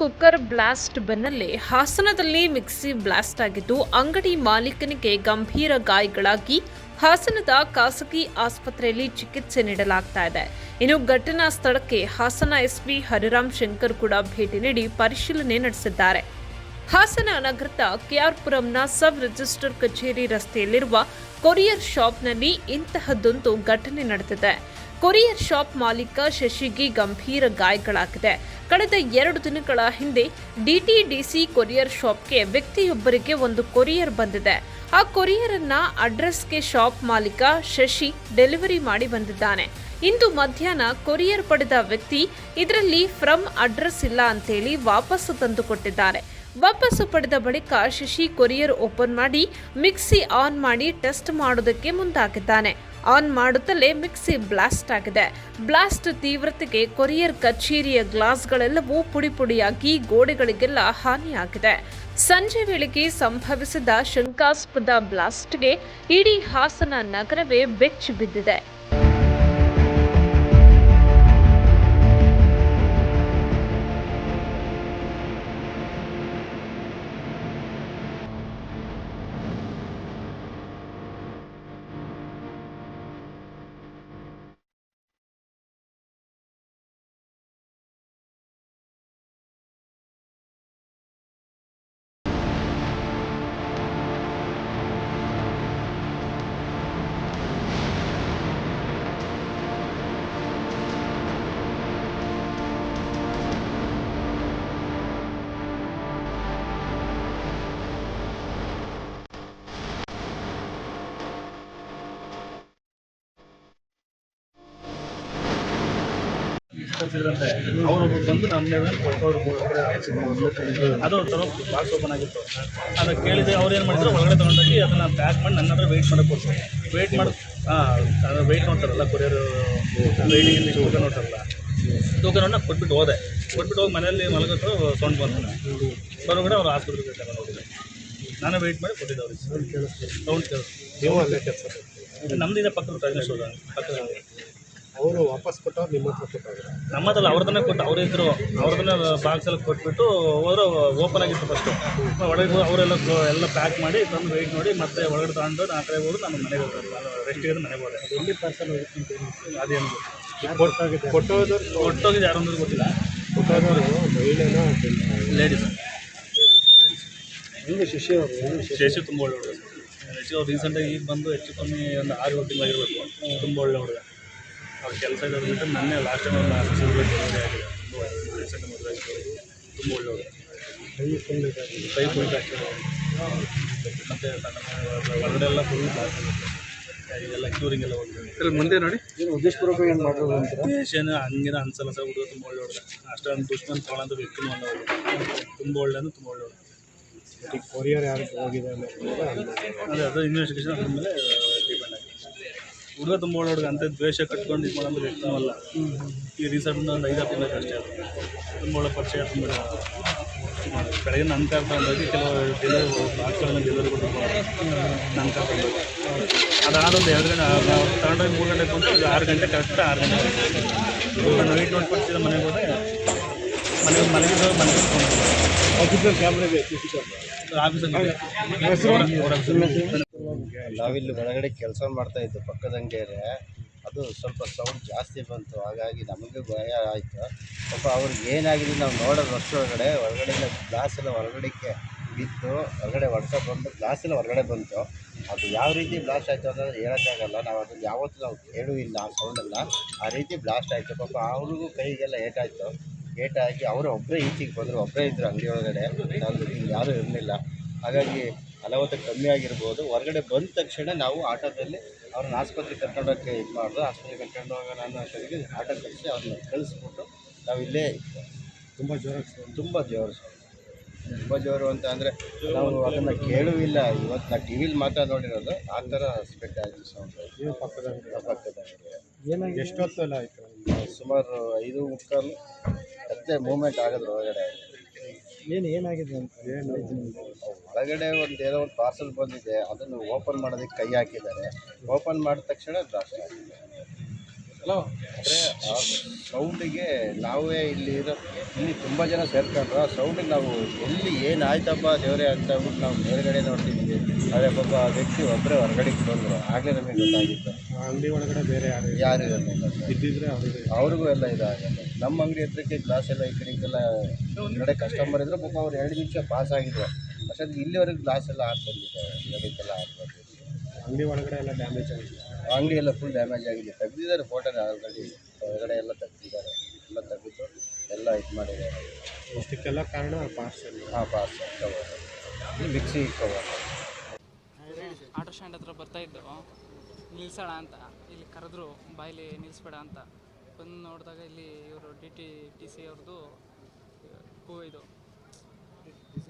Cooker blast ಬೆನ್ನಲ್ಲೇ ಹಾಸನದಲ್ಲಿ mixie blast ಆಗಿದ್ದು, ಅಂಗಡಿ ಮಾಲೀಕನಿಗೆ ಗಂಭೀರ ಗಾಯಗಳಾಗಿ ಹಾಸನದ ಖಾಸಗಿ ಆಸ್ಪತ್ರೆಯಲ್ಲಿ ಚಿಕಿತ್ಸೆ ನೀಡಲಾಗ್ತಾ ಇದೆ. ಇನ್ನು ಘಟನಾ ಸ್ಥಳಕ್ಕೆ ಹಾಸನ ಎಸ್ಪಿ ಹರಿರಾಮ್ ಶಂಕರ್ ಕೂಡ ಭೇಟಿ ನೀಡಿ ಪರಿಶೀಲನೆ ನಡೆಸಿದ್ದಾರೆ. ಹಾಸನ ನಗರದ ಕೆಆರ್ಪುರಂನ ಸಬ್ ರಿಜಿಸ್ಟರ್ ಕಚೇರಿ ರಸ್ತೆಯಲ್ಲಿರುವ ಕೊರಿಯರ್ ಶಾಪ್ನಲ್ಲಿ ಇಂತಹದ್ದೊಂದು ಘಟನೆ ನಡೆದಿದೆ. ಕೊರಿಯರ್ ಶಾಪ್ ಮಾಲೀಕ ಶಶಿಗೆ ಗಂಭೀರ ಗಾಯಗಳಾಗಿದೆ. ಕಳೆದ ಎರಡು ದಿನಗಳ ಹಿಂದೆ ಡಿಟಿಡಿಸಿ ಕೊರಿಯರ್ ಶಾಪ್ಗೆ ವ್ಯಕ್ತಿಯೊಬ್ಬರಿಗೆ ಒಂದು ಕೊರಿಯರ್ ಬಂದಿದೆ. ಆ ಕೊರಿಯರ್ ಅನ್ನ ಅಡ್ರೆಸ್ಗೆ ಶಾಪ್ ಮಾಲೀಕ ಶಶಿ ಡೆಲಿವರಿ ಮಾಡಿ ಬಂದಿದ್ದಾನೆ. ಇಂದು ಮಧ್ಯಾಹ್ನ ಕೊರಿಯರ್ ಪಡೆದ ವ್ಯಕ್ತಿ ಇದರಲ್ಲಿ ಫ್ರಮ್ ಅಡ್ರೆಸ್ ಇಲ್ಲ ಅಂತೇಳಿ ವಾಪಸ್ಸು ತಂದು ಕೊಟ್ಟಿದ್ದಾರೆ ವಾಪಸ್ಸು ಪಡೆದ ಬಳಿಕ ಶಶಿ ಕೊರಿಯರ್ ಓಪನ್ ಮಾಡಿ ಮಿಕ್ಸಿ ಆನ್ ಮಾಡಿ ಟೆಸ್ಟ್ ಮಾಡೋದಕ್ಕೆ ಮುಂದಾಗಿದ್ದಾನೆ. ಆನ್ ಮಾಡುತ್ತಲೇ ಮಿಕ್ಸಿ ಬ್ಲಾಸ್ಟ್ ಆಗಿದೆ. ಬ್ಲಾಸ್ಟ್ ತೀವ್ರತೆಗೆ ಕೊರಿಯರ್ ಕಚೇರಿಯ ಗ್ಲಾಸ್ಗಳೆಲ್ಲವೂ ಪುಡಿ ಪುಡಿಯಾಗಿ ಗೋಡೆಗಳಿಗೆಲ್ಲ ಹಾನಿಯಾಗಿದೆ. ಸಂಜೆ ವೇಳೆಗೆ ಸಂಭವಿಸಿದ ಶಂಕಾಸ್ಪದ ಬ್ಲಾಸ್ಟ್ಗೆ ಇಡೀ ಹಾಸನ ನಗರವೇ ಬೆಚ್ಚಿ ಬಿದ್ದಿದೆ. ಕಳ್ಸಿದ್ರಂತೆ ಅವರು ಬಂದು ನಮ್ಮ ಕೊಟ್ಟವ್ರು ಅದು ತರ ಬಾಕ್ಸ್ ಓಪನ್ ಆಗಿತ್ತು. ಅದು ಕೇಳಿದೆ ಅವ್ರು ಏನು ಮಾಡಿದ್ರು ಒಳಗಡೆ ತೊಗೊಂಡೋಗಿ ಅದನ್ನು ಪ್ಯಾಕ್ ಮಾಡಿ ನನ್ನ ಹತ್ರ ವೆಯ್ಟ್ ಮಾಡೋಕ್ಕೆ ಕೊಟ್ಟರು ವೆಯ್ಟ್ ಮಾಡಿ ಹಾಂ ಅದು ವೆಯ್ಟ್ ನೋಡ್ತಾರಲ್ಲ ಕೊರಿಯರ್ ವೆಯ್ಟಿಂಗ್ ತೂಕ ನೋಡ್ತಾರಲ್ಲ. ತೂಕ ನೋಡ ಕೊಟ್ಬಿಟ್ಟು ಹೋದೆ. ಕೊಟ್ಬಿಟ್ಟು ಹೋಗಿ ಮನೆಯಲ್ಲಿ ಮಲಗೋದು ಸೌಂಡ್ ಬಂತು ಬರೋಗಡೆ ಅವ್ರು ಆಸ್ಪತ್ರೆಗೆ ತಗೊಂಡು ಹೋಗಿದ್ದೆ ನಾನು ವೆಯ್ಟ್ ಮಾಡಿ ಕೊಟ್ಟಿದ್ದೆ ಅವ್ರಿಗೆ ಸೌಂಡ್ ಕೇಳಿಸ್ ನೀವು ಅಲ್ಲೇ ಕೆಲಸ ಪಕ್ಕದ ಅವರು ವಾಪಸ್ ಕೊಟ್ಟವ್ರು ನಿಮ್ಮ ಹತ್ರ ಕೊಟ್ಟವ್ರು ನಮ್ಮದಲ್ಲ ಅವ್ರದನ್ನೇ ಕೊಟ್ಟು ಅವರೇ ಇದ್ರು ಅವ್ರದನ್ನೇ ಬಾಕ್ಸಲ್ಲಿ ಕೊಟ್ಬಿಟ್ಟು ಹೋದ್ರೆ ಓಪನ್ ಆಗಿತ್ತು ಫಸ್ಟು ಒಳಗೆ ಅವರೆಲ್ಲ ಎಲ್ಲ ಪ್ಯಾಕ್ ಮಾಡಿ ತಂದು ವೆಯ್ಟ್ ನೋಡಿ ಮತ್ತೆ ಒಳಗಡೆ ತಗೊಂಡು ನಾ ಕಡೆ ಹೋದ್ರು ನಾನು ಮನೆಗೆ ಹೋಗ್ತಾರೆ ರೆಸ್ಟ್ ಇರೋದು ಮನೆಗೆ ಹೋದೆ. ಎಲ್ಲಿ ಪಾರ್ಸಲ್ ಅದೇನು ಕೊಟ್ಟೋದ್ರು ಕೊಟ್ಟೋಗಿದ್ದು? ಯಾರು? ಅಂದ್ರೆ ಗೊತ್ತಿಲ್ಲ. ಮಹಿಳೆನ ಲೇಡೀಸ್ ಹೆಂಗೆ ಶಿಷ್ಯ ಅವರು? ಶೇಷು ತುಂಬ ಒಳ್ಳೆ ಹುಡುಗ. ಶಶಿ ಅವ್ರು ರೀಸೆಂಟಾಗಿ ಈಗ ಬಂದು ಹೆಚ್ಚು ಕಮ್ಮಿ ಒಂದು ಆರು ತಿಂಗಳಾಗಿರ್ಬೇಕು. ತುಂಬ ಒಳ್ಳೆ ಹುಡುಗ. ಅವ್ರ ಕೆಲಸ ಇರೋದು ಬಿಟ್ಟು ನನ್ನ ಲಾಸ್ಟ್ ಟೈಮ್ ಅವ್ರು ಲಾಸ್ಟ್ ಆಗಿದೆ. ರೀಸೆಂಟ್ ಮದುವೆ ಆಗಿರೋದು ತುಂಬ ಒಳ್ಳೆಯವರು. ಕೈ ಫುಲ್ ಹಾಕಿರೋದು ಮತ್ತು ಒಳಗಡೆ ಎಲ್ಲ ಫುಲ್ ಬ್ಲಾಕ್ ಇದೆಲ್ಲ ಕ್ಯೂರಿಂಗ್ ಎಲ್ಲ ಹೋಗ್ತಾರೆ ಮುಂದೆ ನೋಡಿ. ಏನು ಉದ್ದೇಶಪೂರ್ವಕ ಏನು ಮಾಡೋದು ಅಂತೀರಾ? ಪೇಷನ್ ಹಂಗಿನ ಅನ್ಸಲ್ಲ ಸರ್ ಹುಡುಗ ತುಂಬ ಒಳ್ಳೆ ಅಷ್ಟೊಂದು ದುಷ್ಮನ್ ತಗೊಳ್ಳೋದು ವ್ಯಕ್ತಿನೂ ಅಲ್ಲ ತುಂಬ ಒಳ್ಳೆ ಅಂದ್ರೆ ತುಂಬ ಒಳ್ಳೆ ಕೊರಿಯರ್ ಯಾರಿಗೆ ಹೋಗಿದೆ ಅನ್ನೋದು ಅದೇ ಅದು ಇನ್ವೆಸ್ಟಿಗೇಷನ್ ಅದ್ರ ಮೇಲೆ ಡಿಪೆಂಡ್ ಆಗಿದೆ. ಹುಡುಗ ತುಂಬ ಒಳ್ಳೆ ಹುಡುಗ ಅಂತ ದ್ವೇಷ ಕಟ್ಕೊಂಡು ಇದು ಮಾಡೋದು ಅಲ್ಲ ಈ ರೀಸೆಂಟ್ ಒಂದು ಐದಾರು ತಿಂಗಳು ಅಷ್ಟೇ ಅದು. ತುಂಬ ಒಳ್ಳೆ ಪರಿಚಯ ತುಂಬ ಬೆಳಗ್ಗೆ ನನ್ನ ಕರ್ಕೊಂಡೋಗಿ ಕೆಲವು ಡೆಲಿವರಿ ಬಾಕ್ಸ್ಗಳನ್ನ ಡೆಲಿವರಿ ಕೊಡ್ತಾರೆ ನನ್ನ ಕರ್ಕೊಂಡೋಗಿ ಅದಾದೊಂದು ಎರಡು ಗಂಟೆ ತಗೊಂಡೋಗಿ ಮೂರು ಗಂಟೆಗೆ ಬಂದು ಅದು ಆರು ಗಂಟೆ ಕರೆಕ್ಟ್ ಆರು ಗಂಟೆ ನಾನು ವೆಯ್ಟ್ ನೋಡ್ಕೊಡ್ತಿದ್ದೆ ಮನೆಗೆ ಹೋದೆ ಮನೆಗೆ ಮನೆಗೆ ಮನೆಗೆ ಆಫೀಸಲ್ಲಿ ಕ್ಯಾಮ್ರಾ ಇದೆ ಆಫೀಸಲ್ಲಿ ನಾವಿಲ್ಲಿ ಒಳಗಡೆ ಕೆಲಸ ಮಾಡ್ತಾ ಇದ್ದು, ಪಕ್ಕದ ಅಂಗಡಿಯವ್ರೆ. ಅದು ಸ್ವಲ್ಪ ಸೌಂಡ್ ಜಾಸ್ತಿ ಬಂತು, ಹಾಗಾಗಿ ನಮಗೆ ಭಯ ಆಯಿತು. ಪಾಪ ಅವ್ರಿಗೆ ಏನಾಗಿದೆ ನಾವು ನೋಡೋದು ವರ್ಷದೊಳಗಡೆ ಒಳಗಡೆ ಗ್ಲಾಸ್ ಎಲ್ಲ ಹೊರಗಡೆಗೆ ಬಿದ್ದು ಹೊರಗಡೆ ಹೊಡ್ಕೊ ಬಂದು ಗ್ಲಾಸ್ ಎಲ್ಲ ಹೊರಗಡೆ ಬಂತು. ಅದು ಯಾವ ರೀತಿ ಬ್ಲಾಸ್ಟ್ ಆಯಿತು ಅಂತ ಹೇಳೋಕ್ಕಾಗಲ್ಲ, ನಾವು ಅದನ್ನು ಯಾವತ್ತೂ ನಾವು ಕೇಳೂ ಇಲ್ಲ ಆ ಸೌಂಡನ್ನು ಆ ರೀತಿ ಬ್ಲಾಸ್ಟ್ ಆಯಿತು, ಪಾಪ ಅವ್ರಿಗೂ ಕೈಗೆಲ್ಲ ಏಟಾಯಿತು. ಏಟಾಗಿ ಅವರು ಒಬ್ಬರೇ ಈಚೆಗೆ ಬಂದರು ಒಬ್ಬರೇ ಇದ್ದರು ಅಂಗಡಿ ಒಳಗಡೆ. ಯಾರೂ ಇರಲಿಲ್ಲ. ಹಾಗಾಗಿ ಅನಾಹುತ ಕಮ್ಮಿ ಆಗಿರ್ಬೋದು. ಹೊರಗಡೆ ಬಂದ ತಕ್ಷಣ ನಾವು ಆಟೋದಲ್ಲಿ ಅವ್ರನ್ನ ಆಸ್ಪತ್ರೆಗೆ ಕರ್ಕೊಂಡೋಗಕ್ಕೆ ಇದು ಮಾಡಿದ್ರು ಆಸ್ಪತ್ರೆಗೆ ಕರ್ಕೊಂಡು ಹೋಗೋಣ ಅನ್ನೋ ಅಷ್ಟೊತ್ತಿಗೆ ಆಟೋ ಕಳಿಸಿ ಅವ್ರನ್ನ ಕಳಿಸ್ಬಿಟ್ಟು ನಾವು ಇಲ್ಲೇ ತುಂಬ ಜೋರು. ತುಂಬ ಜೋರು ತುಂಬ ಜೋರು ಅಂತ ಅಂದರೆ ನಾವು ಅದನ್ನು ಕೇಳುವಿಲ್ಲ ಇವತ್ತು ನಾವು ಟಿ ವಿಲಿ ಮಾತ್ರ ನೋಡಿರೋದು. ಆ ಥರ ಸ್ಪೆಕ್ಟ್ ಆಯಿತು ಸೌಂಡ್ ಎಷ್ಟೊತ್ತು ಎಲ್ಲ ಆಯಿತು? ಸುಮಾರು ಐದು ಮುಕ್ಕಾಲು ಮತ್ತೆ ಮೂಮೆಂಟ್ ಆಗೋದ್ರ ಒಳಗಡೆ ಏನು ಏನಾಗಿದೆ ಅಂತ? ಏನು? ಒಳಗಡೆ ಒಂದು ಏನೋ ಒಂದು ಪಾರ್ಸಲ್ ಬಂದಿದೆ ಅದನ್ನು ಓಪನ್ ಮಾಡೋದಕ್ಕೆ ಕೈ ಹಾಕಿದ್ದಾರೆ. ಓಪನ್ ಮಾಡಿದ ತಕ್ಷಣ ಬ್ಲಾಸ್ಟ್ ಆಗಿದೆ. ಅಂದರೆ ಆ ಸೌಂಡಿಗೆ ನಾವೇ ಇಲ್ಲಿ ಇರೋ ಇಲ್ಲಿ ತುಂಬ ಜನ ಸೇರ್ಕೊಂಡ್ರೆ. ಆ ಸೌಂಡಿಗೆ ನಾವು ಎಲ್ಲಿ ಏನಾಯ್ತಪ್ಪ ದೇವರೇ ಅಂತ ಹೇಳ್ಬಿಟ್ಟು ನಾವು ಮೇಲ್ಗಡೆ ನೋಡ್ತಿದ್ದೀವಿ ಆದರೆ ಪಾಪ ಆ ವ್ಯಕ್ತಿ ಒಬ್ಬರೇ ಹೊರಗಡೆ ಬಂದರು. ಆಗಲೇ ನಮಗೆ ಗೊತ್ತಾಗಿತ್ತು. ಅಂಗಡಿ ಒಳಗಡೆ ಬೇರೆ ಯಾರು. ಯಾರು ಇರಲಿಲ್ಲ ಇದ್ದಿದ್ರೆ ಅವ್ರಿಗೆ ಅವ್ರಿಗೂ ಎಲ್ಲ ಇದಾಗಲ್ಲ ನಮ್ಮ ಅಂಗಡಿ ಹತ್ರಕ್ಕೆ ಗ್ಲಾಸ್ ಎಲ್ಲ ಈ ಕಡೆಗೆಲ್ಲ ಹೊರಗಡೆ ಕಸ್ಟಮರ್ ಇದ್ರೆ ಪಾಪ ಅವ್ರು ಎರಡು ನಿಮಿಷ ಪಾಸ್ ಆಗಿದ್ರು. ಅಷ್ಟೊತ್ತಿಗೆ ಇಲ್ಲಿವರೆಗೆ ಗ್ಲಾಸ್ ಎಲ್ಲ ಹಾಕಿ ಬಂದಿದೆ ಹಾಕಿ ಬಂದಿದ್ದಾರೆ ಅಂಗಡಿ ಒಳಗಡೆ ಎಲ್ಲ ಡ್ಯಾಮೇಜ್ ಆಗಿದೆ. ಅಂಗಡಿ ಎಲ್ಲ ಫುಲ್ ಡ್ಯಾಮೇಜ್ ಆಗಿದೆ. ತೆಗೆದಿದ್ದಾರೆ ಫೋಟೋನ ಆಲ್ರೆಡಿ ಹೊರಗಡೆ ಎಲ್ಲ ತೆಗೆದಿದ್ದಾರೆ. ಎಲ್ಲ ತೆಗೆದು ಎಲ್ಲ ಇದು ಮಾಡಿದ್ದಾರೆ. ಇಷ್ಟಕ್ಕೆಲ್ಲ ಕಾರಣ ಪಾರ್ಸಲ್ ಹಾಂ pass cover mixie cover auto stand ಹತ್ರ ಬರ್ತಾ ಇದ್ದು ನಿಲ್ಸೋಣ ಅಂತ. ಇಲ್ಲಿ ಕರೆದ್ರು ಬಾಯಲ್ಲಿ ನಿಲ್ಲಿಸ್ಬೇಡ ಅಂತ. ಬಂದು ನೋಡಿದಾಗ ಇಲ್ಲಿ ಇವರು ಡಿ ಟಿ ಟಿ ಸಿ ಅವ್ರದ್ದು ಹೂ ಇದು. D T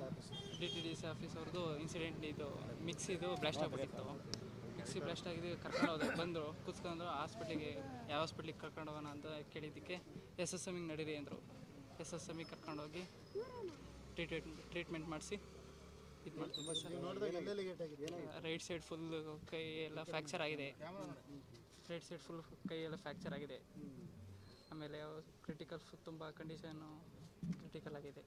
D C office ಅವ್ರದ್ದು ಇನ್ಸಿಡೆಂಟ್ ಇದು ಮಿಕ್ಸಿದು ಬ್ಲಾಸ್ಟ್ ಆಗಿಬಿಟ್ಟಿತ್ತು. ಮಿಕ್ಸಿ ಬ್ಲಾಸ್ಟ್ ಆಗಿದೆ ಕರ್ಕೊಂಡು ಹೋದ್ರೆ ಬಂದರು ಕೂತ್ಕೊಂಡ್ರು ಹಾಸ್ಪಿಟ್ಲಿಗೆ ಯಾವ ಹಾಸ್ಪಿಟ್ಲಿಗೆ ಕರ್ಕೊಂಡು ಹೋಗೋಣ ಅಂತ ಕೇಳಿದ್ದಕ್ಕೆ ಎಸ್ ಎಸ್ ಎಮ್ಮಿಗೆ ನಡೀರಿ ಅಂದರು. ಎಸ್ ಎಸ್ ಎಮ್ಮಿಗೆ ಕರ್ಕೊಂಡೋಗಿ ಟ್ರೀಟ್ಮೆಂಟ್ ಟ್ರೀಟ್ಮೆಂಟ್ ಮಾಡಿಸಿ ಇದು ಮಾಡ್ತೀವಿ ರೈಟ್ ಸೈಡ್ ಫುಲ್ ಕೈ ಎಲ್ಲ ಫ್ರ್ಯಾಕ್ಚರ್ ಆಗಿದೆ. ರೈಟ್ ಸೈಡ್ ಫುಲ್ ಕೈ ಎಲ್ಲ ಫ್ರ್ಯಾಕ್ಚರ್ ಆಗಿದೆ. ಆಮೇಲೆ ಕ್ರಿಟಿಕಲ್ ತುಂಬ ಕಂಡೀಷನ್ನು ಕ್ರಿಟಿಕಲ್ ಆಗಿದೆ.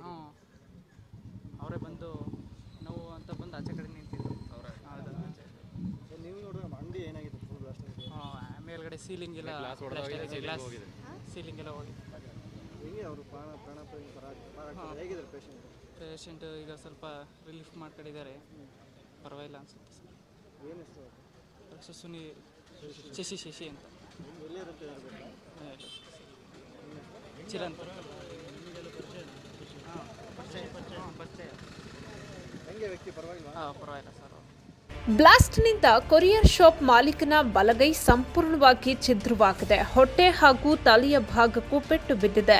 ಹ್ಞೂ ಅವರೇ ಬಂದು ನೋವು ಅಂತ ಬಂದು ಆಚೆ ಕಡೆ ನಿಂತಿದ್ರು. ಹೌದು. ಆಚೆ ನೀವು ನೋಡಿದ್ರೆ ಅಂಗಡಿ ಏನಾಗಿದೆ ಫುಲ್ ಬ್ಲಾಸ್ಟ್ ಆಗಿದೆ. ಹಾಂ ಮೇಲ್ಗಡೆ ಸೀಲಿಂಗ್ ಎಲ್ಲ ಗ್ಲಾಸ್ ಸೀಲಿಂಗ್ ಎಲ್ಲ ಹೋಗಿದೆ. ಹೆಂಗೆ ಅವರು ಪ್ರಾಣ ಪ್ರಾಣ ಹಾಂ. ಹೇಗಿದ್ದಾರೆ ಪೇಷಂಟ್ ಪೇಷಂಟ್ ಈಗ ಸ್ವಲ್ಪ ರಿಲೀಫ್ ಮಾಡ್ಕೊಂಡಿದ್ದಾರೆ. ಪರವಾಗಿಲ್ಲ ಅನ್ಸುತ್ತೆ ಸರ್. ಏನು ಹೆಸರು ಸುನಿ ಶಶಿ ಶಶಿ. ಅಂತ. ಎಲ್ಲಿರುತ್ತೆ ಚಿರಂತ ಹಾಂ ಪರಿಚಯ ಹೆಂಗೆ ವ್ಯಕ್ತಿ ಪರವಾಗಿಲ್ಲ. ಹಾಂ ಪರವಾಗಿಲ್ಲ ಸರ್. ಬ್ಲಾಸ್ಟ್ನಿಂದ ಕೊರಿಯರ್ ಶಾಪ್ ಮಾಲೀಕನ ಬಲಗೈ ಸಂಪೂರ್ಣವಾಗಿ ಛಿದ್ರವಾಗಿದೆ. ಹೊಟ್ಟೆ ಹಾಗೂ ತಲೆಯ ಭಾಗಕ್ಕೂ ಪೆಟ್ಟು ಬಿದ್ದಿದೆ.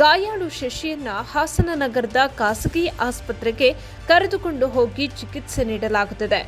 ಗಾಯಾಳು ಶಶಿಯನ್ನ ಹಾಸನ ನಗರದ ಖಾಸಗಿ ಆಸ್ಪತ್ರೆಗೆ ಕರೆದುಕೊಂಡು ಹೋಗಿ ಚಿಕಿತ್ಸೆ ನೀಡಲಾಗುತ್ತಿದೆ.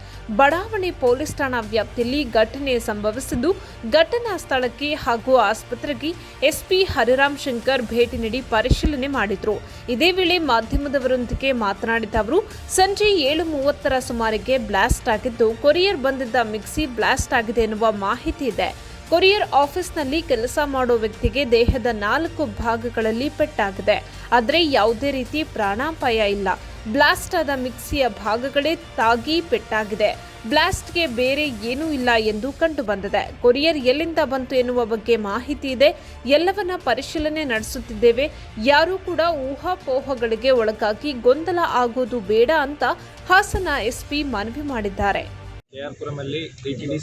ಬಡಾವಣೆ ಪೊಲೀಸ್ ಠಾಣಾ ವ್ಯಾಪ್ತಿಯಲ್ಲಿ ಘಟನೆ ಸಂಭವಿಸಿದ್ದು, ಘಟನಾ ಸ್ಥಳಕ್ಕೆ ಹಾಗೂ ಆಸ್ಪತ್ರೆಗೆ ಎಸ್ಪಿ ಹರಿರಾಮ್ ಶಂಕರ್ ಭೇಟಿ ನೀಡಿ ಪರಿಶೀಲನೆ ಮಾಡಿದ್ರು. ಇದೇ ವೇಳೆ ಮಾಧ್ಯಮದವರೊಂದಿಗೆ ಮಾತನಾಡಿದ ಅವರು, ಸಂಜೆ ಏಳು ಮೂವತ್ತರ ಸುಮಾರಿಗೆ ಬ್ಲಾಸ್ಟ್ ಆಗಿದ್ದು ಕೊರಿಯರ್ ಬಂದಿದ್ದ ಮಿಕ್ಸಿ ಬ್ಲಾಸ್ಟ್ ಆಗಿದೆ ಎನ್ನುವ ಮಾಹಿತಿ ಇದೆ. ಕೊರಿಯರ್ ಆಫೀಸ್ನಲ್ಲಿ ಕೆಲಸ ಮಾಡೋ ವ್ಯಕ್ತಿಗೆ ದೇಹದ ನಾಲ್ಕು ಭಾಗಗಳಲ್ಲಿ ಪೆಟ್ಟಾಗಿದೆ. ಆದರೆ ಯಾವುದೇ ರೀತಿ ಪ್ರಾಣಾಪಾಯ ಇಲ್ಲ. ಬ್ಲಾಸ್ಟ್ ಆದ ಮಿಕ್ಸಿಯ ಭಾಗಗಳೇ ತಾಗಿ ಪೆಟ್ಟಾಗಿದೆ. ಬ್ಲಾಸ್ಟ್ಗೆ ಬೇರೆ ಏನೂ ಇಲ್ಲ ಎಂದು ಕಂಡುಬಂದಿದೆ. ಕೊರಿಯರ್ ಎಲ್ಲಿಂದ ಬಂತು ಎನ್ನುವ ಬಗ್ಗೆ ಮಾಹಿತಿ ಇದೆ. ಎಲ್ಲವನ್ನ ಪರಿಶೀಲನೆ ನಡೆಸುತ್ತಿದ್ದೇವೆ. ಯಾರೂ ಕೂಡ ಊಹಾಪೋಹಗಳಿಗೆ ಒಳಗಾಗಿ ಗೊಂದಲ ಆಗೋದು ಬೇಡ ಅಂತ ಹಾಸನ ಎಸ್ಪಿ ಮನವಿ ಮಾಡಿದ್ದಾರೆ. ಕೆ ಆರ್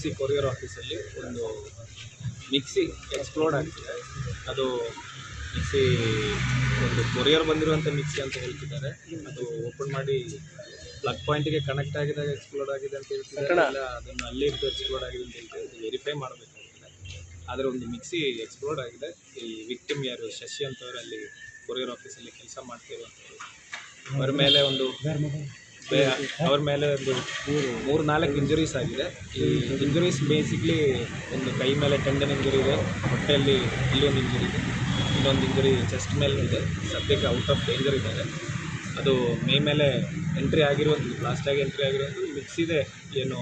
ಡಿ ಕೊರಿಯರ್ ಆಫೀಸಲ್ಲಿ ಒಂದು ಮಿಕ್ಸಿ ಎಕ್ಸ್ಪ್ಲೋರ್ಡ್ ಆಗ್ತಿದೆ. ಅದು ಮಿಕ್ಸಿ ಒಂದು ಕೊರಿಯರ್ ಬಂದಿರುವಂಥ ಮಿಕ್ಸಿ ಅಂತ ಹೇಳ್ತಿದ್ದಾರೆ. ಅದು ಓಪನ್ ಮಾಡಿ ಪ್ಲಗ್ ಪಾಯಿಂಟ್ಗೆ ಕನೆಕ್ಟ್ ಆಗಿದಾಗ ಎಕ್ಸ್ಪ್ಲೋರ್ಡ್ ಆಗಿದೆ ಅಂತ ಹೇಳ್ತಿದ್ದಾರೆ. ಇಲ್ಲ ಅದನ್ನು ಅಲ್ಲಿ ಇದ್ದು ಎಕ್ಸ್ಪ್ಲೋರ್ಡ್ ಆಗಿದೆ ಅಂತ ಹೇಳ್ತಿದ್ದಾರೆ. ಅದು ವೆರಿಫೈ ಮಾಡಬೇಕಾಗಿದೆ ಆದರೆ ಒಂದು ಮಿಕ್ಸಿ ಎಕ್ಸ್ಪ್ಲೋರ್ಡ್ ಆಗಿದೆ. ಈ ವಿಕ್ಟಿಮ್ ಯಾರು? ಶಶಿ ಅಂತವ್ರು ಅಲ್ಲಿ ಕೊರಿಯರ್ ಆಫೀಸಲ್ಲಿ ಕೆಲಸ ಮಾಡ್ತಿರುವಂಥವ್ರು. ಅವ್ರ ಮೇಲೆ ಒಂದು ಅವ್ರ ಮೇಲೆ ಒಂದು ಮೂರು ನಾಲ್ಕು ಇಂಜುರೀಸ್ ಆಗಿದೆ. ಈ ಇಂಜುರೀಸ್ ಬೇಸಿಕ್ಲಿ ಒಂದು ಕೈ ಮೇಲೆ ಟೆಂಡನ್ ಇಂಜುರಿ ಇದೆ ಹೊಟ್ಟೆಯಲ್ಲಿ ಇಲ್ಲೊಂದು ಇಂಜುರಿ ಇದೆ. ಇನ್ನೊಂದು ಇಂಜುರಿ ಚೆಸ್ಟ್ ಮೇಲೆ ಇದೆ. ಸದ್ಯಕ್ಕೆ ಔಟ್ ಆಫ್ ಡೇಂಜರ್ ಇದ್ದಾರೆ. ಅದು ಮೇ ಮೇಲೆ ಎಂಟ್ರಿ ಆಗಿರುವಂಥದ್ದು ಲಾಸ್ಟಾಗಿ ಎಂಟ್ರಿ ಆಗಿರುವಂಥದ್ದು ಮಿಕ್ಸಿದೆ ಏನು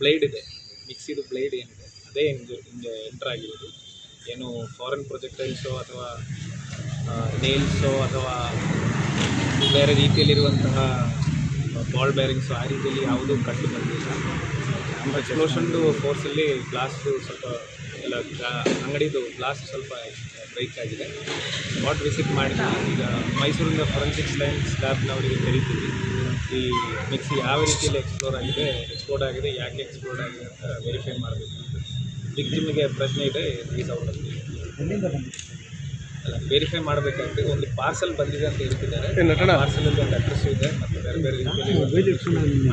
ಬ್ಲೇಡ್ ಇದೆ. ಮಿಕ್ಸಿದು ಬ್ಲೇಡ್ ಏನಿದೆ, ಅದೇ ಹಿಂಗೆ ಹಿಂಗೆ ಎಂಟ್ರ್ ಆಗಿರೋದು. ಏನು ಫಾರಿನ್ ಪ್ರೊಜೆಕ್ಟೈಲ್ಸೋ ಅಥವಾ ನೇಲ್ಸೋ ಅಥವಾ ಬೇರೆ ರೀತಿಯಲ್ಲಿರುವಂತಹ ಬಾಲ್ ಬೇರಿಂಗ್ಸು ಆ ರೀತಿಯಲ್ಲಿ ಯಾವುದೂ ಕಂಡು ಬಂದಿಲ್ಲ. ಎಕ್ಸ್ಪ್ಲೋಷನ್ದು ಫೋರ್ಸಲ್ಲಿ ಗ್ಲಾಸು ಸ್ವಲ್ಪ ಎಲ್ಲ ಅಂಗಡಿದು ಗ್ಲಾಸ್ ಸ್ವಲ್ಪ ಬ್ರೇಕ್ ಆಗಿದೆ. ಸ್ಪಾಟ್ ವಿಸಿಟ್ ಮಾಡಿ ಈಗ ಮೈಸೂರಿಂದ ಫೊರೆನ್ಸಿಕ್ ಸೈನ್ಸ್ ಲ್ಯಾಬ್ನವರಿಗೆ ಕರಿತೀವಿ. ಈ ಮಿಕ್ಸಿ ಯಾವ ರೀತಿಯಲ್ಲಿ ಎಕ್ಸ್ಪ್ಲೋರ್ ಆಗಿದೆ ಎಕ್ಸ್ಪೋರ್ಟ್ ಆಗಿದೆ, ಯಾಕೆ ಎಕ್ಸ್ಪೋರ್ಟ್ ಆಗಿದೆ ಅಂತ ವೆರಿಫೈ ಮಾಡಬೇಕು ವಿಕ್ಟಿಮ್ಗೆ ಪ್ರಶ್ನೆ ಇದೆ, ಈ ಅಲ್ಲ ವೆರಿಫೈ ಮಾಡಬೇಕಂತ ಒಂದು ಪಾರ್ಸಲ್ ಬಂದಿದೆ ಅಂತ ಹೇಳ್ತಿದ್ದಾರೆ. ಪಾರ್ಸಲಲ್ಲಿ ಒಂದು ಅಡ್ರೆಸ್ ಇದೆ ಮತ್ತು ಬೇರೆ ಬೇರೆ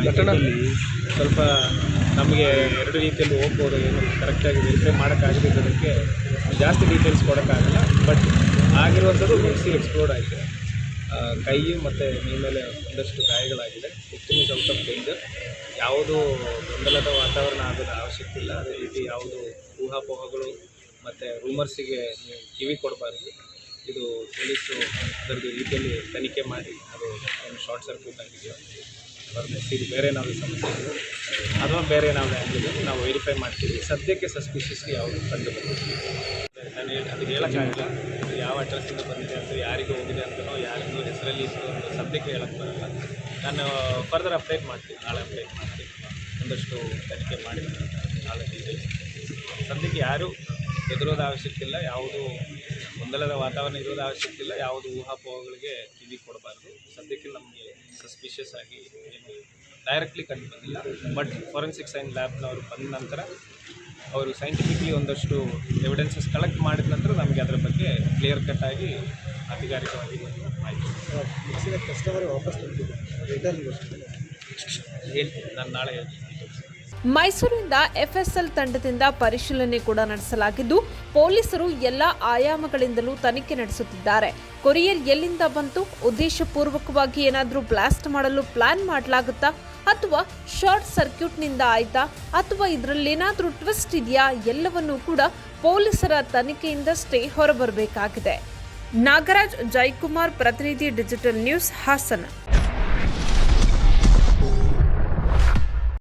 ರೀತಿಯಲ್ಲಿ ಸ್ವಲ್ಪ ನಮಗೆ ಎರಡು ರೀತಿಯಲ್ಲಿ ಹೋಗ್ಬೋದು ಏನು ಕರೆಕ್ಟಾಗಿ ವೆರಿಫೈ ಮಾಡೋಕ್ಕಾಗದಿದ್ದದಕ್ಕೆ ಜಾಸ್ತಿ ಡೀಟೇಲ್ಸ್ ಕೊಡೋಕ್ಕಾಗಲ್ಲ. ಬಟ್ ಆಗಿರುವಂಥದ್ದು ಮಿಕ್ಸಿ ಎಕ್ಸ್ಪ್ಲೋರ್ಡ್ ಆಗಿದೆ. ಕೈ ಮತ್ತು ಮೈ ಮೇಲೆ ಒಂದಷ್ಟು ಗಾಯಗಳಾಗಿದೆ. ಹೆಚ್ಚಿನ ಸ್ವಲ್ಪ ಔಟ್ ಆಫ್ ಡೇಂಜರ್ ಯಾವುದು ಗೊಂದಲದ ವಾತಾವರಣ ಆಗೋದ ಅವಶ್ಯಕತೆ ಇಲ್ಲ. ಅದೇ ರೀತಿ ಯಾವುದು ಊಹಾಪೋಹಗಳು ಮತ್ತು ರೂಮರ್ಸಿಗೆ ನೀವು ಕಿವಿ ಕೊಡಬಾರ್ದು. ಇದು ಪೊಲೀಸು ಅದರದ್ದು ರೀತಿಯಲ್ಲಿ ತನಿಖೆ ಮಾಡಿ ಅದು ಶಾರ್ಟ್ ಸರ್ಕ್ಯೂಟ್ ಆಗಿದೆಯೋ ಇದು ಬೇರೆ ಏನಾದರೂ ಸಮಸ್ಯೆ ಇದೆ. ಅಥವಾ ಬೇರೆ ಏನಾದರೂ ಆಗಿದೆ, ನಾವು ವೆರಿಫೈ ಮಾಡ್ತೀವಿ. ಸದ್ಯಕ್ಕೆ ಸಸ್ಪಿಷಿಯಸ್ಗೆ ಯಾವುದು ಕಂಡು ಬರ್ತೀವಿ ನಾನು ಹೇಳಿ, ಅದು ಹೇಳೋಕ್ಕಾಗಲ್ಲ ಯಾವ ಅಡ್ರೆಸ್ಸಿಂದ ಬಂದಿದೆ ಅಂತ, ಯಾರಿಗೂ ಹೋಗಿದೆ ಅಂತಲೋ ಯಾರಿಗೂ ಹೆಸರಲ್ಲಿ ಇತ್ತು ಅಂತ ಸದ್ಯಕ್ಕೆ ಹೇಳಕ್ಕೆ ಬರಲ್ಲ. ನಾನು ಫರ್ದರ್ ಅಪ್ಡೇಟ್ ಮಾಡ್ತೀನಿ. ನಾಳೆ ಅಪ್ಡೇಟ್ ಮಾಡ್ತೀನಿ. ಒಂದಷ್ಟು ತನಿಖೆ ಮಾಡಿದ ನಾಳೆ ಡೀಟೇಲ್ಸ್ ಸದ್ಯಕ್ಕೆ ಯಾರೂ ಹೆದರೋದ ಅವಶ್ಯಕತೆ ಇಲ್ಲ. ಯಾವುದು ಗೊಂದಲದ ವಾತಾವರಣ ಇರೋದು ಅವಶ್ಯಕತೆ ಇಲ್ಲ ಯಾವುದು ಊಹಾಪೋಹಗಳಿಗೆ ಕಿವಿ ಕೊಡಬಾರ್ದು. ಸದ್ಯಕ್ಕೆ ನಮಗೆ ಸಸ್ಪಿಷಿಯಸ್ ಆಗಿ ಏನು ಡೈರೆಕ್ಟ್ಲಿ ಕಂಡು ಬಂದಿಲ್ಲ. ಬಟ್ ಫಾರೆನ್ಸಿಕ್ ಸೈನ್ ಲ್ಯಾಬ್ನವರು ಬಂದ ನಂತರ ಅವರು ಸೈಂಟಿಫಿಕ್ಲಿ ಒಂದಷ್ಟು ಎವಿಡೆನ್ಸಸ್ ಕಲೆಕ್ಟ್ ಮಾಡಿದ ನಂತರ ನಮಗೆ ಅದರ ಬಗ್ಗೆ ಕ್ಲಿಯರ್ ಕಟ್ ಆಗಿ ಅಧಿಕಾರಿಕವಾಗಿ ಮಾಹಿತಿ ಕಸ್ಟಮರ್ ವಾಪಸ್ ಹೇಳ್ತೀನಿ. ನಾನು ನಾಳೆ ಹೇಳ್ತೀನಿ. ಮೈಸೂರಿನಿಂದ ಎಫ್ಎಸ್ಎಲ್ ತಂಡದಿಂದ ಪರಿಶೀಲನೆ ಕೂಡ ನಡೆಸಲಾಗಿದ್ದು, ಪೊಲೀಸರು ಎಲ್ಲ ಆಯಾಮಗಳಿಂದಲೂ ತನಿಖೆ ನಡೆಸುತ್ತಿದ್ದಾರೆ. ಕೊರಿಯರ್ ಎಲ್ಲಿಂದ ಬಂತು? ಉದ್ದೇಶಪೂರ್ವಕವಾಗಿ ಏನಾದರೂ ಬ್ಲಾಸ್ಟ್ ಮಾಡಲು ಪ್ಲಾನ್ ಮಾಡಲಾಗುತ್ತಾ? ಅಥವಾ ಶಾರ್ಟ್ ಸರ್ಕ್ಯೂಟ್ನಿಂದ ಆಯ್ತಾ? ಅಥವಾ ಇದರಲ್ಲೇನಾದರೂ ಟ್ವಿಸ್ಟ್ ಇದೆಯಾ? ಎಲ್ಲವನ್ನೂ ಕೂಡ ಪೊಲೀಸರ ತನಿಖೆಯಿಂದಷ್ಟೇ ಹೊರಬರಬೇಕಾಗಿದೆ. ನಾಗರಾಜ್, ಜೈಕುಮಾರ್, ಪ್ರತಿನಿಧಿ ಡಿಜಿಟಲ್ ನ್ಯೂಸ್ ಹಾಸನ.